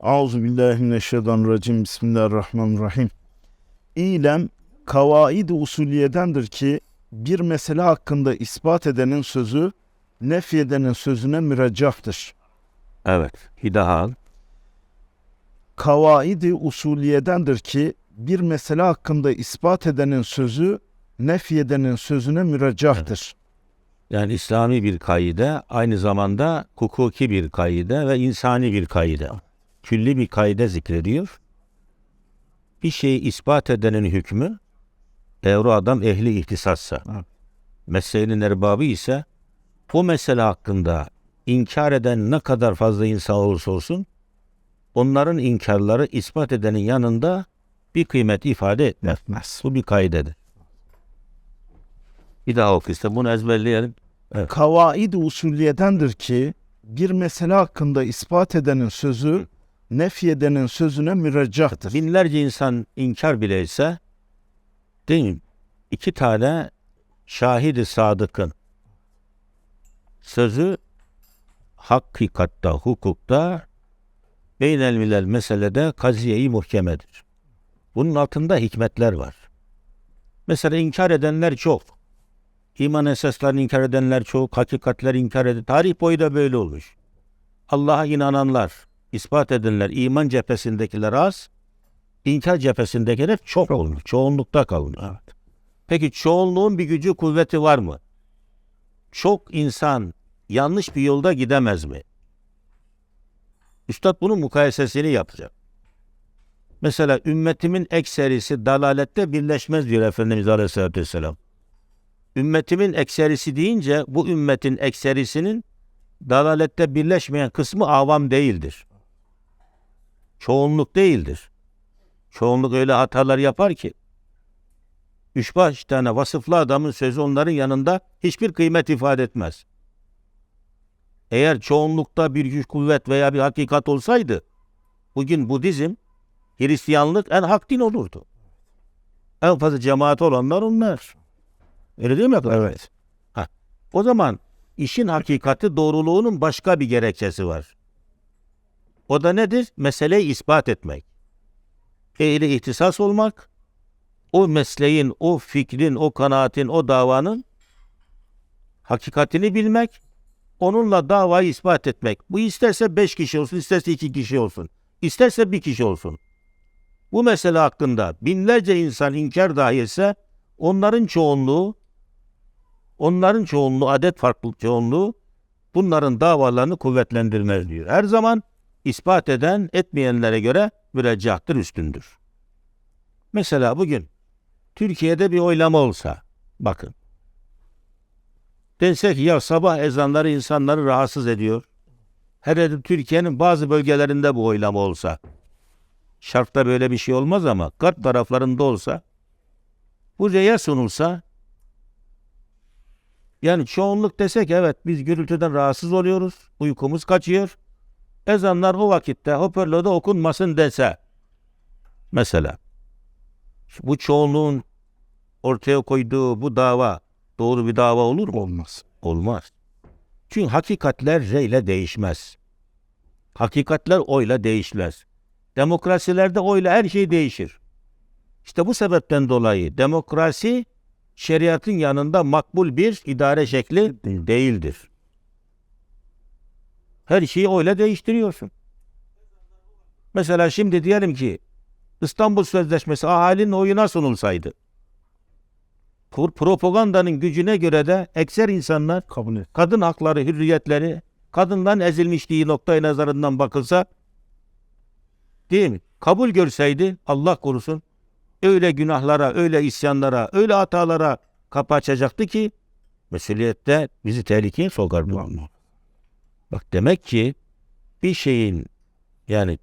Auzu billahi mineşşeytanirracim. Bismillahirrahmanirrahim. İlem kavaid-i usuliyedendir ki bir mesele hakkında ispat edenin sözü nefyedenin sözüne müreccahtır. Evet. Hidahal. Kavaid-i usuliyedendir ki bir mesele hakkında ispat edenin sözü nefyedenin sözüne müreccahtır. Yani İslami bir kaide, aynı zamanda hukuki bir kaide ve insani bir kaide. Külli bir kaide zikrediyor. Bir şeyi ispat edenin hükmü, eğer o adam ehli ihtisassa, Evet. meselenin erbabı ise o mesele hakkında inkar eden ne kadar fazla insan olursa olsun, onların inkarları ispat edenin yanında bir kıymet ifade etmez. Etmez. Bu bir kaidedir. Bir daha oku işte bunu ezberleyelim. Kavaid-i usuliyedendir ki bir mesele hakkında ispat edenin sözü nefyedenin sözüne müreccahtır. Binlerce insan inkar bile etse değil mi? İki tane şahidi sadıkın sözü hakikatta, hukukta beynel milel meselede kaziyeyi muhkemedir. Bunun altında hikmetler var. Mesela inkar edenler çok. İman esaslarını inkar edenler çok, hakikatler inkar eden. Tarih boyu da böyle olmuş. Allah'a inananlar, ispat edenler, iman cephesindekiler az, inkar cephesindekiler çok olmuş. Çoğunlukta kalmış. Peki çoğunluğun bir gücü, kuvveti var mı? Çok insan yanlış bir yolda gidemez mi? Üstad bunun mukayesesini yapacak. Mesela ümmetimin ekserisi dalalette birleşmez diyor Efendimiz Aleyhisselatü Vesselam. Ümmetimin ekserisi deyince bu ümmetin ekserisinin dalalette birleşmeyen kısmı avam değildir. Çoğunluk değildir. Çoğunluk öyle hatalar yapar ki üç beş tane vasıflı adamın sözü onların yanında hiçbir kıymet ifade etmez. Eğer çoğunlukta bir güç kuvvet veya bir hakikat olsaydı bugün Budizm, Hristiyanlık en hak din olurdu. En fazla cemaat olanlar onlar. Öyle değil mi? Evet. Ha. O zaman işin hakikati doğruluğunun başka bir gerekçesi var. O da nedir? Meseleyi ispat etmek. Ehli ihtisas olmak, o mesleğin, o fikrin, o kanaatin, o davanın hakikatini bilmek, onunla davayı ispat etmek. Bu isterse beş kişi olsun, isterse iki kişi olsun, isterse bir kişi olsun. Bu mesele hakkında binlerce insan inkar dahi etse, onların çoğunluğu, onların çoğunluğu, adet farklı çoğunluğu, bunların davalarını kuvvetlendirmez diyor. Her zaman ispat eden, etmeyenlere göre müreccahtır, üstündür. Mesela bugün Türkiye'de bir oylama olsa, bakın, dense ki ya sabah ezanları insanları rahatsız ediyor. Hele Türkiye'nin bazı bölgelerinde bu oylama olsa, şartta böyle bir şey olmaz ama kart taraflarında olsa, bu reye sunulsa, yani çoğunluk desek evet biz gürültüden rahatsız oluyoruz, uykumuz kaçıyor, ezanlar o vakitte hoparlörde okunmasın dese, mesela, bu çoğunluğun ortaya koyduğu bu dava doğru bir dava olur mu? Olmaz. Olmaz. Çünkü hakikatler reyle değişmez. Hakikatler oyla değişmez. Demokrasilerde oyla her şey değişir. İşte bu sebepten dolayı demokrasi şeriatın yanında makbul bir idare şekli değildir. Her şeyi oyla değiştiriyorsun. Mesela şimdi diyelim ki İstanbul Sözleşmesi ahalinin oyuna sunulsaydı. Pro- Propagandanın gücüne göre de ekser insanlar Kabul et. kadın hakları, hürriyetleri, kadından ezilmişliği noktayı nazarından bakılsa, değil mi? Kabul görseydi, Allah korusun, öyle günahlara, öyle isyanlara, öyle hatalara kapı açacaktı ki, mesuliyette bizi tehlikeye sokar bu. Bak demek ki bir şeyin yani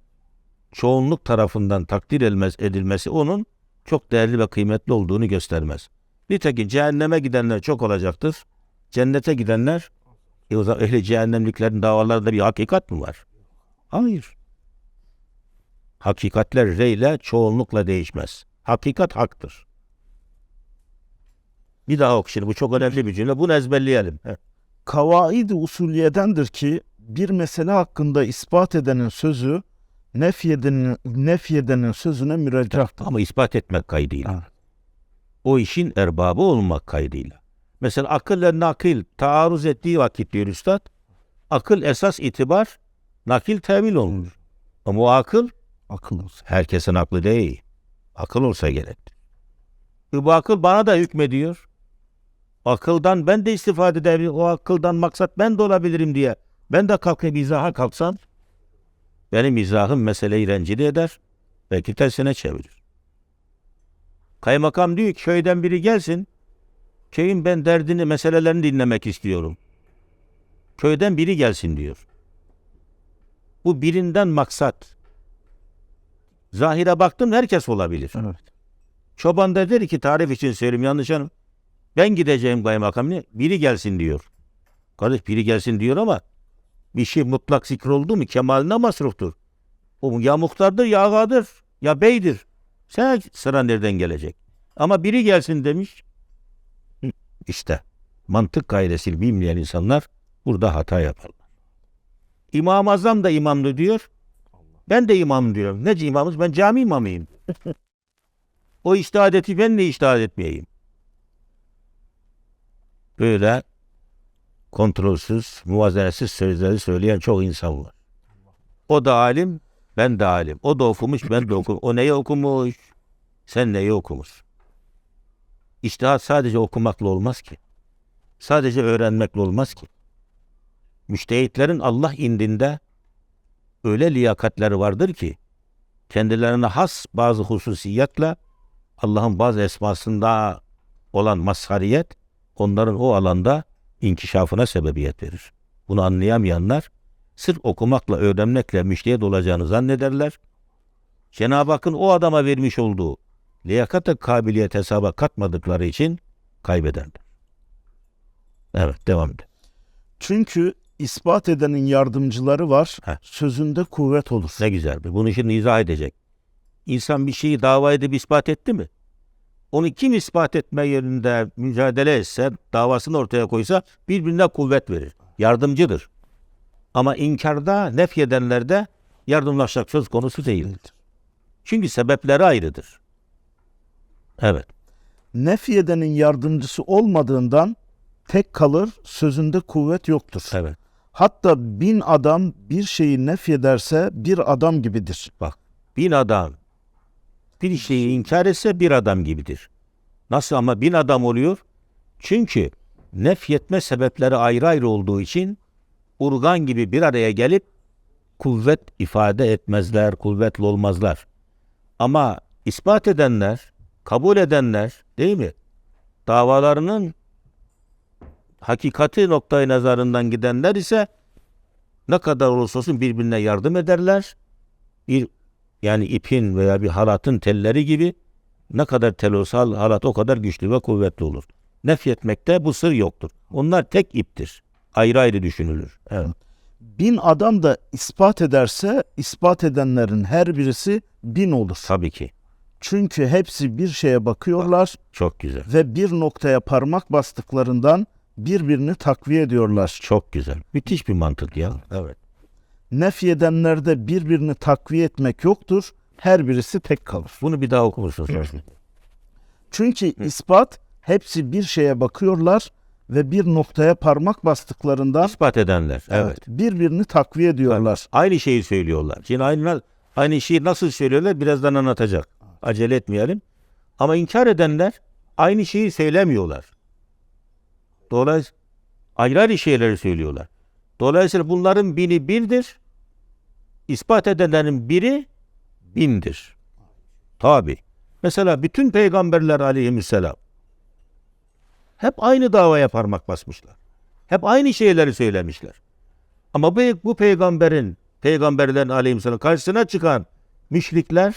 çoğunluk tarafından takdir edilmesi onun çok değerli ve kıymetli olduğunu göstermez. Nitekim cehenneme gidenler çok olacaktır. Cennete gidenler e o zaman ehli cehennemliklerin davalarında bir hakikat mı var? Hayır. Hakikatler reyle çoğunlukla değişmez. Hakikat haktır. Bir daha oku şimdi. Bu çok önemli bir cümle. Bunu ezberleyelim. Heh. Kavaid-i usuliyedendir ki bir mesele hakkında ispat edenin sözü nefyedenin, nefyedenin sözüne müreccahtır. Ama ispat etmek kaydıyla. Evet. O işin erbabı olmak kaydıyla. Mesela akılle nakil taarruz ettiği vakit diyor üstad, akıl esas itibar, nakil tevil olmuş. Ama o akıl Akıl olsun. herkesin aklı değil. Akıl olsa gerek. Bu akıl bana da hükmediyor. Akıldan ben de istifade edebilirim. O akıldan maksat ben de olabilirim diye. Ben de kalkıp izaha kalksam benim izahım meseleyi rencide eder. Belki tersine çevirir. Kaymakam diyor ki köyden biri gelsin. Köyün ben derdini, meselelerini dinlemek istiyorum. Köyden biri gelsin diyor. Bu birinden maksat. Zahire baktım herkes olabilir. Evet. Çoban da dedi ki tarif için söyleyeyim yanlış hanım. Ben gideceğim kaymakamına biri gelsin diyor. Kardeş biri gelsin diyor ama bir şey mutlak zikr oldu mu kemaline masruftur. O ya muhtardır ya ağadır ya beydir. Sen sıra nereden gelecek? Ama biri gelsin demiş. İşte mantık kaidesini bilmeyen insanlar burada hata yaparlar. İmam-ı Azam da imamdı diyor. Ben de imam diyorum. Nece imamız? Ben cami imamıyım. O iştihadeti ben de iştihad etmeyeyim. Böyle kontrolsüz, muvazenesiz sözleri söyleyen çok insan var. O da alim, ben de alim. O da okumuş, ben de okumuş. O neyi okumuş, sen neyi okumuş. İştihat sadece okumakla olmaz ki. Sadece öğrenmekle olmaz ki. Müştehitlerin Allah indinde öyle liyakatleri vardır ki, kendilerine has bazı hususiyatla Allah'ın bazı esmasında olan mazhariyet onların o alanda inkişafına sebebiyet verir. Bunu anlayamayanlar sırf okumakla, öğrenmekle müştehit olacağını zannederler. Cenab-ı Hakk'ın o adama vermiş olduğu liyakat ve kabiliyet hesaba katmadıkları için kaybederler. Evet, devam edelim. Çünkü ispat edenin yardımcıları var. Heh. Sözünde kuvvet olur. Ne güzel. Bunu şimdi izah edecek. İnsan bir şeyi dava edip ispat etti mi? Onu kim ispat etme yerinde mücadele etse, davasını ortaya koysa birbirine kuvvet verir. Yardımcıdır. Ama inkarda, nefyedenlerde yardımlaşmak söz konusu değildir. Çünkü sebepleri ayrıdır. Evet. Nefyedenin yardımcısı olmadığından tek kalır, sözünde kuvvet yoktur. Evet. Hatta bin adam bir şeyi nefyederse bir adam gibidir. Bak bin adam bir şeyi inkar etse bir adam gibidir. Nasıl ama bin adam oluyor? Çünkü nefyetme sebepleri ayrı ayrı olduğu için urgan gibi bir araya gelip kuvvet ifade etmezler, kuvvetli olmazlar. Ama ispat edenler, kabul edenler değil mi? Davalarının hakikati noktayı nazarından gidenler ise ne kadar olursa olsun birbirine yardım ederler. Bir yani ipin veya bir halatın telleri gibi ne kadar tel olsa halat o kadar güçlü ve kuvvetli olur. Nefyetmekte bu sır yoktur. Onlar tek iptir. Ayrı ayrı düşünülür. Evet. Bin adam da ispat ederse ispat edenlerin her birisi bin olur. Tabii ki. Çünkü hepsi bir şeye bakıyorlar Çok güzel. ve bir noktaya parmak bastıklarından birbirini takviye ediyorlar. Çok güzel. Müthiş bir mantık ya. Evet. Nefyedenlerde birbirini takviye etmek yoktur. Her birisi tek kalır. Bunu bir daha okur musun? Sözlü? Çünkü ispat hepsi bir şeye bakıyorlar ve bir noktaya parmak bastıklarından İspat edenler. Evet. birbirini takviye ediyorlar. Aynı şeyi söylüyorlar. Şimdi aynı, aynı şeyi nasıl söylüyorlar birazdan anlatacak. Acele etmeyelim. Ama inkar edenler aynı şeyi söylemiyorlar. Dolayısıyla ayrı ayrı şeyleri söylüyorlar. Dolayısıyla bunların bini birdir. İspat edenlerin biri bindir. Tabi. Mesela bütün peygamberler aleyhisselam hep aynı davaya parmak basmışlar. Hep aynı şeyleri söylemişler. Ama bu, bu peygamberin, peygamberlerin aleyhisselam karşısına çıkan müşrikler,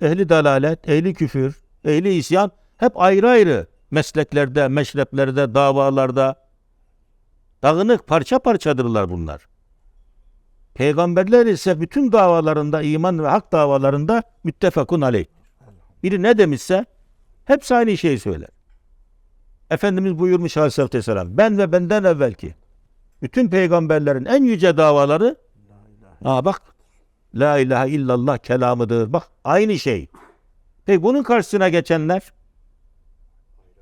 ehli dalalet, ehli küfür, ehli isyan hep ayrı ayrı mesleklerde, meşreplerde, davalarda dağınık parça parçadırlar bunlar. Peygamberler ise bütün davalarında, iman ve hak davalarında müttefakun aleyh. Biri ne demişse hepsi aynı şeyi söyler. Efendimiz buyurmuş aleyhissalatü vesselam, ben ve benden evvelki bütün peygamberlerin en yüce davaları, aa bak La ilahe illallah kelamıdır. Bak aynı şey. Peki bunun karşısına geçenler,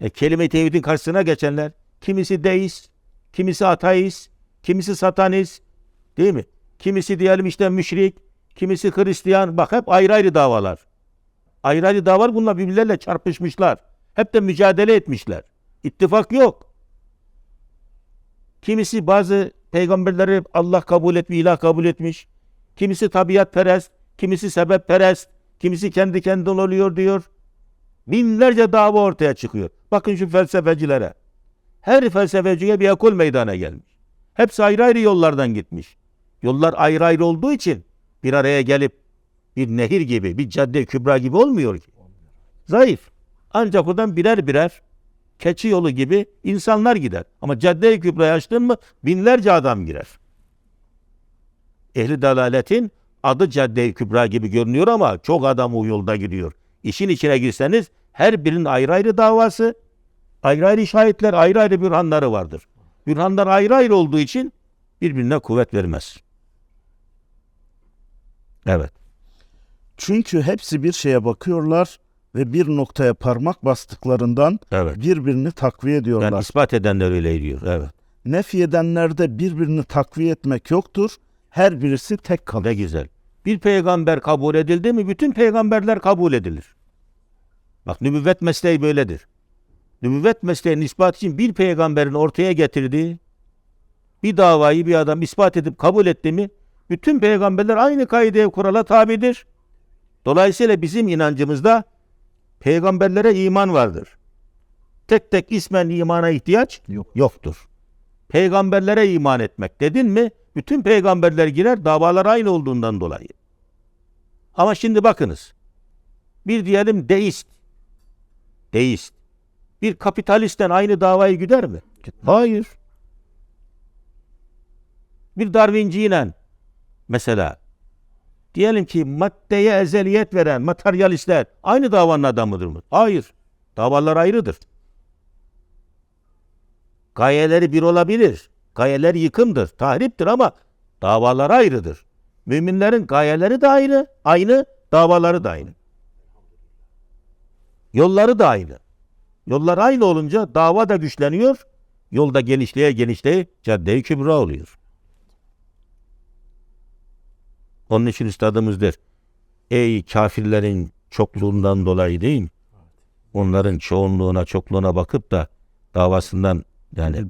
e, kelime-i tevhidin karşısına geçenler, kimisi deist, kimisi ateist, kimisi satanist, değil mi? Kimisi diyelim işte müşrik, kimisi Hristiyan. Bak hep ayrı ayrı davalar. Ayrı ayrı davalar bunlar birbirleriyle çarpışmışlar. Hep de mücadele etmişler. İttifak yok. Kimisi bazı peygamberleri Allah kabul etmiş, ilah kabul etmiş. Kimisi tabiat perest, kimisi sebep perest, kimisi kendi kendine oluyor diyor. Binlerce dava ortaya çıkıyor. Bakın şu felsefecilere. Her felsefeciye bir ekol meydana gelmiş. Hepsi ayrı ayrı yollardan gitmiş. Yollar ayrı ayrı olduğu için bir araya gelip bir nehir gibi, bir cadde kübra gibi olmuyor ki. Zayıf. Ancak oradan birer birer keçi yolu gibi insanlar gider. Ama cadde-i kübrayı açtın mı binlerce adam girer. Ehli dalaletin adı cadde-i kübra gibi görünüyor ama çok adam o yolda gidiyor. İşin içine girseniz her birinin ayrı ayrı davası, ayrı ayrı şahitler, ayrı ayrı bürhanları vardır. Bürhanlar ayrı ayrı olduğu için birbirine kuvvet vermez. Evet. Çünkü hepsi bir şeye bakıyorlar ve bir noktaya parmak bastıklarından Evet. birbirini takviye ediyorlar. Yani ispat edenler öyle diyor. Evet. Nefi edenlerde birbirini takviye etmek yoktur. Her birisi tek kalır. Ne güzel. Bir peygamber kabul edildi mi bütün peygamberler kabul edilir. Bak nübüvvet mesleği böyledir. Nübüvvet mesleğinin ispat için bir peygamberin ortaya getirdiği bir davayı bir adam ispat edip kabul etti mi bütün peygamberler aynı kaideye kurala tabidir. Dolayısıyla bizim inancımızda peygamberlere iman vardır. Tek tek ismen imana ihtiyaç Yok. yoktur. Peygamberlere iman etmek dedin mi bütün peygamberler girer davalar aynı olduğundan dolayı. Ama şimdi bakınız. Bir diyelim deist. Deist. Bir kapitalistten aynı davayı güder mi? Hayır. Bir Darwinciyle mesela diyelim ki maddeye ezeliyet veren materyalistler aynı davanın adamıdır mı? Hayır. Davalar ayrıdır. Gayeleri bir olabilir. Gayeler yıkımdır, tahriptir ama davalar ayrıdır. Müminlerin gayeleri de ayrı, aynı, davaları da aynı. Yolları da aynı. Yollar aynı olunca dava da güçleniyor, yolda genişleye genişleye cadde-i kübra oluyor. Onun için üstadımız der, ey kafirlerin çokluğundan dolayı değil? Onların çoğunluğuna, çokluğuna bakıp da davasından yani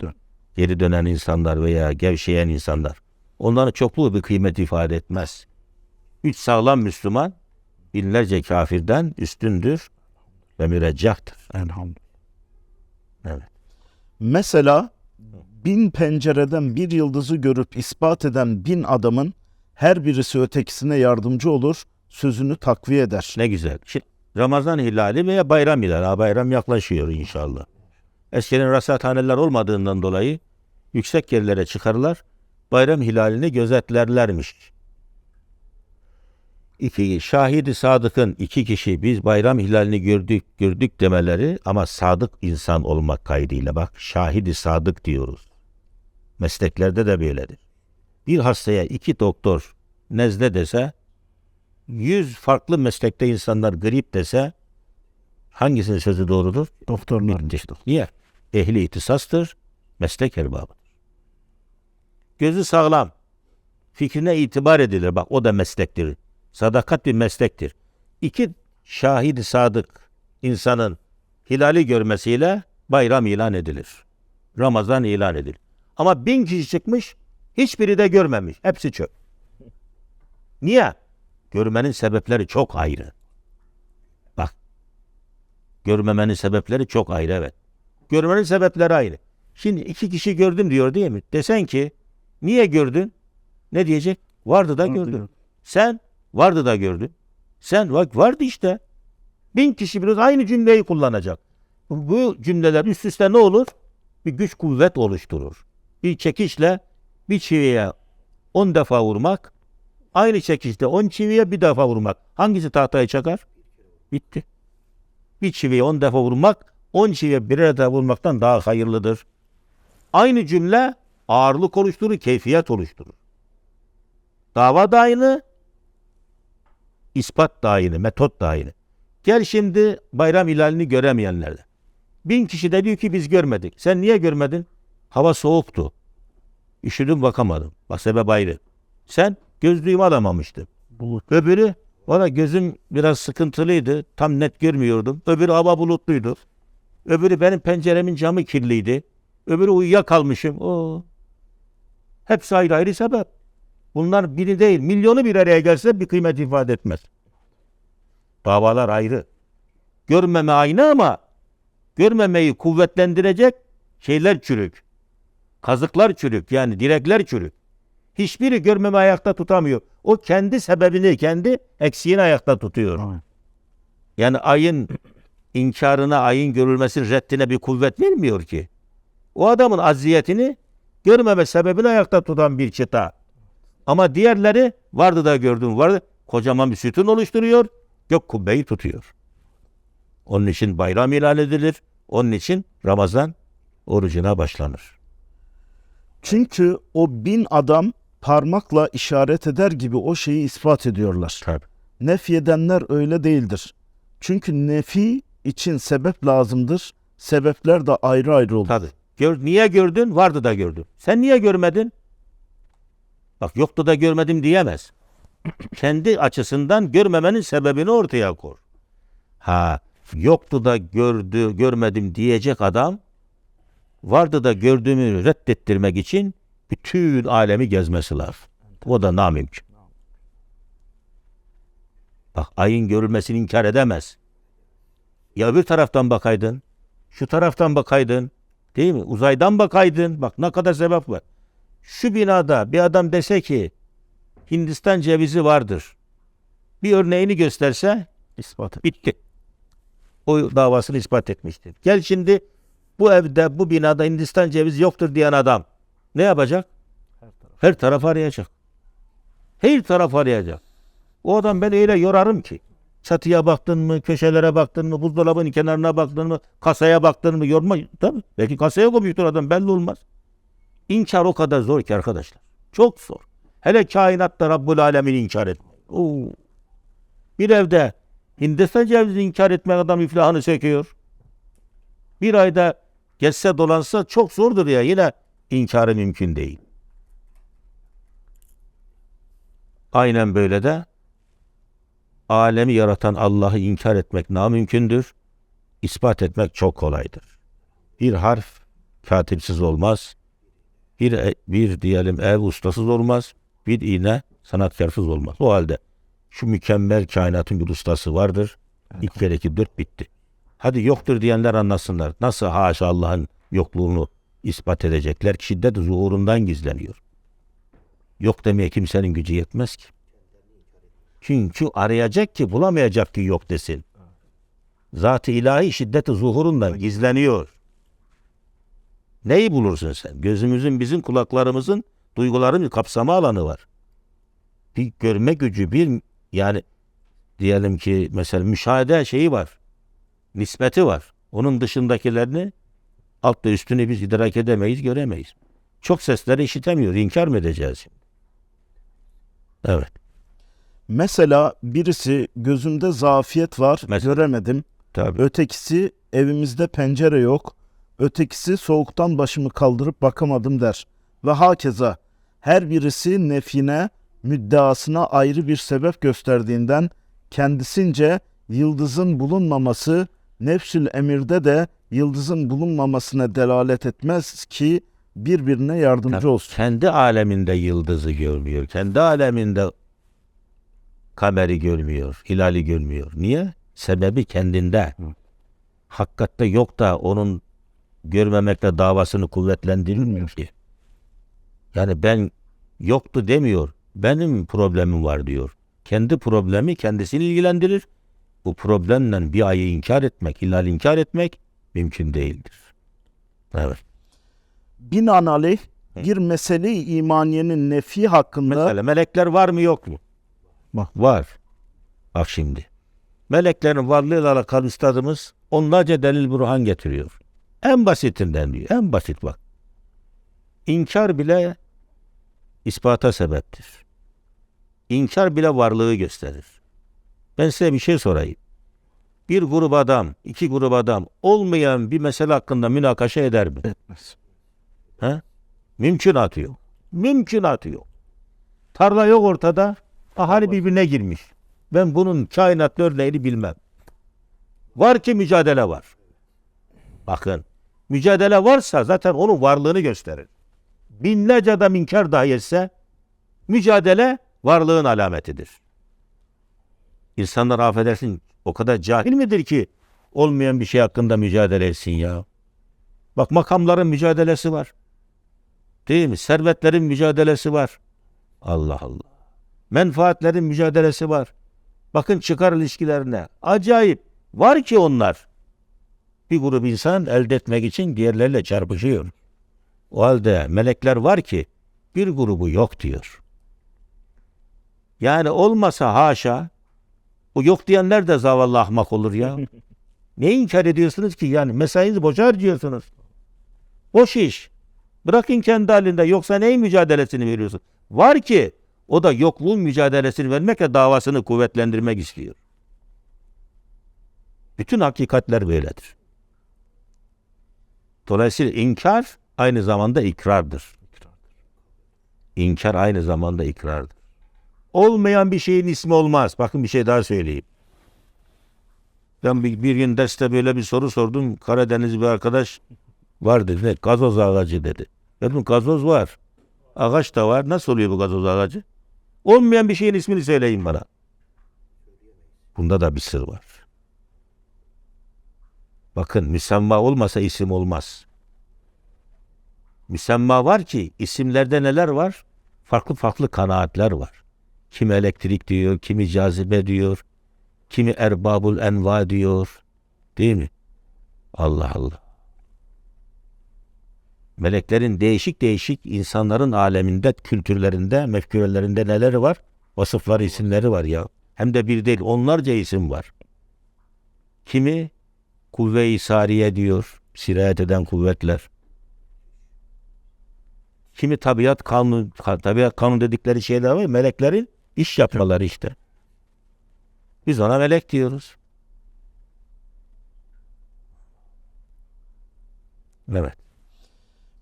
geri dönen insanlar veya gevşeyen insanlar. Onların çokluğu bir kıymet ifade etmez. Üç sağlam Müslüman binlerce kafirden üstündür ve müreccahtır. Elhamdülillah. Evet. Mesela bin pencereden bir yıldızı görüp ispat eden bin adamın her birisi ötekisine yardımcı olur, sözünü takviye eder. Ne güzel. Şimdi Ramazan hilali veya bayram hilali. Ha, bayram yaklaşıyor inşallah. Eskiden rasathaneler olmadığından dolayı yüksek yerlere çıkarlar. Bayram hilalini gözetlerlermiş. İki, şahidi sadıkın iki kişi biz bayram hilalini gördük gördük demeleri ama sadık insan olmak kaydıyla bak şahidi sadık diyoruz. Mesleklerde de böyledir. Bir hastaya iki doktor nezle dese yüz farklı meslekte insanlar grip dese hangisinin sözü doğrudur? Doktorlar. Niye? Ehli ihtisastır, meslek erbabıdır. Gözü sağlam, fikrine itibar edilir. Bak o da meslektir. Sadakat bir meslektir. İki şahidi sadık insanın hilali görmesiyle bayram ilan edilir. Ramazan ilan edilir. Ama bin kişi çıkmış, hiçbiri de görmemiş. Hepsi çöp. Niye? Görmenin sebepleri çok ayrı. Bak, görmemenin sebepleri çok ayrı evet. Görmenin sebepleri ayrı. Şimdi iki kişi gördüm diyor değil mi? Desen ki niye gördün? Ne diyecek? Vardı da gördüm. Sen vardı da gördün. Sen bak vardı işte. Bin kişi biraz aynı cümleyi kullanacak. Bu- cümleler üst üste ne olur? Bir güç kuvvet oluşturur. Bir çekişle bir çiviye on defa vurmak, aynı çekişle on çiviye bir defa vurmak. Hangisi tahtayı çakar? Bitti. Bir çiviye on defa vurmak, on çiviye birer defa vurmaktan daha hayırlıdır. Aynı cümle ağırlık oluşturur, keyfiyet oluşturur. Dava da aynı, ispat dahili, metot dahili. Gel şimdi bayram hilalini göremeyenlerde. Bin kişi de diyor ki biz görmedik. Sen niye görmedin? Hava soğuktu. Üşüdüm bakamadım. Bak sebep ayrı. Sen gözlüğümü alamamıştın. Bulut. Öbürü valla gözüm biraz sıkıntılıydı. Tam net görmüyordum. Öbürü hava bulutluydu. Öbürü benim penceremin camı kirliydi. Öbürü uyuyakalmışım. O. Hepsi ayrı ayrı sebep. Bunlar biri değil. Milyonu bir araya gelse bir kıymet ifade etmez. Davalar ayrı. Görmeme aynı ama görmemeyi kuvvetlendirecek şeyler çürük. Kazıklar çürük yani direkler çürük. Hiçbiri görmeme ayakta tutamıyor. O kendi sebebini, kendi eksiğini ayakta tutuyor. Yani ayın inkarına, ayın görülmesinin reddine bir kuvvet vermiyor ki. O adamın aziyetini görmeme sebebini ayakta tutan bir çıta. Ama diğerleri vardı da gördüm vardı. Kocaman bir sütun oluşturuyor. Gök kubbeyi tutuyor. Onun için bayram ilan edilir. Onun için Ramazan orucuna başlanır. Çünkü o bin adam parmakla işaret eder gibi o şeyi ispat ediyorlar. Tabii. Nefi edenler öyle değildir. Çünkü nefi için sebep lazımdır. Sebepler de ayrı ayrı olur. Tabii. Gör, niye gördün? Vardı da gördüm. Sen niye görmedin? Bak yoktu da görmedim diyemez. Kendi açısından görmemenin sebebini ortaya koy. Ha, yoktu da gördü, görmedim diyecek adam vardı da gördüğümü reddettirmek için bütün alemi gezmesi lazım. O da namümkün. Bak ayın görülmesini inkar edemez. Ya öbür taraftan bakaydın, şu taraftan bakaydın, değil mi? Uzaydan bakaydın, bak ne kadar sebep var. Şu binada bir adam dese ki Hindistan cevizi vardır. Bir örneğini gösterse İspat bitti. O davasını ispat etmiştir. Gel şimdi bu evde, bu binada Hindistan cevizi yoktur diyen adam ne yapacak? Her taraf arayacak. Her taraf arayacak. O adam ben öyle yorarım ki. Çatıya baktın mı, köşelere baktın mı, buzdolabının kenarına baktın mı, kasaya baktın mı, yorma. Tabii. Belki kasaya koymuştur adam belli olmaz. İnkar o kadar zor ki arkadaşlar. Çok zor. Hele kainatta Rabbul Alemin inkar etmek. Oo. Bir evde Hindistan cevizi inkar etmek adam iflahını söküyor. Bir ayda geçse dolansa çok zordur ya. Yine inkarı mümkün değil. Aynen böyle de alemi yaratan Allah'ı inkar etmek namümkündür. İspat etmek çok kolaydır. Bir harf katipsiz olmaz. Bir, bir diyelim ev ustasız olmaz. Bir iğne sanatkarsız olmaz. O halde şu mükemmel kainatın bir ustası vardır. İlk kere iki dört bitti. Hadi yoktur diyenler anlasınlar. Nasıl haşa Allah'ın yokluğunu ispat edecekler? Şiddet zuhurundan gizleniyor. Yok demeye kimsenin gücü yetmez ki. Çünkü arayacak ki bulamayacak ki yok desin. Zat-ı ilahi şiddeti zuhurundan gizleniyor. Neyi bulursun sen? Gözümüzün, bizim kulaklarımızın, duyguların bir kapsama alanı var. Bir görme gücü, bir yani diyelim ki mesela müşahede şeyi var. Nispeti var. Onun dışındakilerini altta üstünü biz idrak edemeyiz, göremeyiz. Çok sesleri işitemiyor. İnkar mı edeceğiz şimdi? Evet. Mesela birisi gözümde zafiyet var, Mesela. göremedim. Tabii. Ötekisi evimizde pencere yok. Ötekisi soğuktan başımı kaldırıp bakamadım der. Ve hakeza her birisi nefine, müddeasına ayrı bir sebep gösterdiğinden kendisince yıldızın bulunmaması nefsül emirde de yıldızın bulunmamasına delalet etmez ki birbirine yardımcı olsun. Kendi aleminde yıldızı görmüyor. Kendi aleminde kameri görmüyor. Hilali görmüyor. Niye? Sebebi kendinde. Hakikatte yok da onun görmemekle davasını kuvvetlendirilmiyor ki. Yani ben yoktu demiyor. Benim problemim var diyor. Kendi problemi kendisini ilgilendirir. Bu problemle bir ayı inkar etmek, hilal inkar etmek mümkün değildir. Evet. Binaenaleyh bir mesele-i imaniyenin nefi hakkında Mesela melekler var mı yok mu? Bak. Var. Bak şimdi. Meleklerin varlığıyla alakalı üstadımız onlarca delil burhan getiriyor. En basitinden diyor. En basit bak. İnkar bile ispata sebeptir. İnkar bile varlığı gösterir. Ben size bir şey sorayım. Bir grup adam, iki grup adam olmayan bir mesele hakkında münakaşa eder mi? Etmez. He? Mümkün atıyor. Mümkün atıyor. Tarla yok ortada. Ahali birbirine girmiş. Ben bunun kainat örneğini bilmem. Var ki mücadele var. Bakın. Mücadele varsa zaten onun varlığını gösterir. Binlerce adam inkar dahi etse mücadele varlığın alametidir. İnsanlar affedersin o kadar cahil midir ki olmayan bir şey hakkında mücadele etsin ya. Bak makamların mücadelesi var. Değil mi? Servetlerin mücadelesi var. Allah Allah. Menfaatlerin mücadelesi var. Bakın çıkar ilişkilerine. Acayip. Var ki onlar. Bir grup insan elde etmek için diğerleriyle çarpışıyor. O halde melekler var ki bir grubu yok diyor. Yani olmasa haşa o yok diyenler de zavallı ahmak olur ya. ne inkar ediyorsunuz ki yani mesainizi boşa harcıyorsunuz. Boş iş. Bırakın kendi halinde yoksa neyin mücadelesini veriyorsun? Var ki o da yokluğun mücadelesini vermekle davasını kuvvetlendirmek istiyor. Bütün hakikatler böyledir. Dolayısıyla inkar aynı zamanda ikrardır. İnkar aynı zamanda ikrardır. Olmayan bir şeyin ismi olmaz. Bakın bir şey daha söyleyeyim. Ben bir, bir gün derste böyle bir soru sordum. Karadeniz bir arkadaş var dedi. Ne? Gazoz ağacı dedi. Dedim gazoz var. Ağaç da var. Nasıl oluyor bu gazoz ağacı? Olmayan bir şeyin ismini söyleyin bana. Bunda da bir sır var. Bakın müsemma olmasa isim olmaz. Müsemma var ki isimlerde neler var? Farklı farklı kanaatler var. Kimi elektrik diyor, kimi cazibe diyor, kimi erbabul enva diyor. Değil mi? Allah Allah. Meleklerin değişik değişik insanların aleminde, kültürlerinde, mefkürelerinde neleri var? Vasıfları, isimleri var ya. Hem de bir değil, onlarca isim var. Kimi kuvve-i sariye diyor, sirayet eden kuvvetler. Kimi tabiat kanunu, tabiat kanunu dedikleri şeyler var. Meleklerin iş yapmaları işte. Biz ona melek diyoruz. Evet.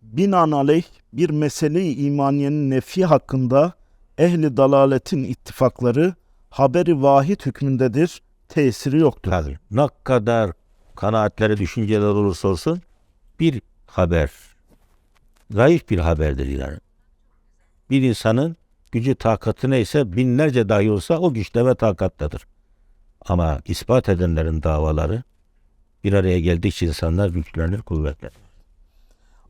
Binaenaleyh bir mesele-i imaniyenin nefi hakkında ehli dalaletin ittifakları haberi vahid hükmündedir, tesiri yoktur. Tabii. Ne kadar kanaatleri, düşünceler olursa olsun bir haber, zayıf bir haberdir yani. Bir insanın gücü takatı neyse binlerce dahi olsa o güçte ve takattadır. Ama ispat edenlerin davaları bir araya geldikçe insanlar güçlenir, kuvvetlenir.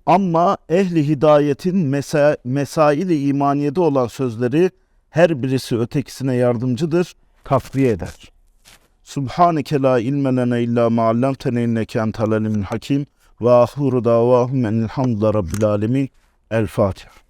Ama ehli hidayetin mesa mesail-i imaniyede olan sözleri her birisi ötekisine yardımcıdır, takviye eder. Subhaneke la ilme lena illa ma allamtene inneke entel alimul hakim ve ahiru davahum enilhamdülillahi rabbil alemin. El Fatiha.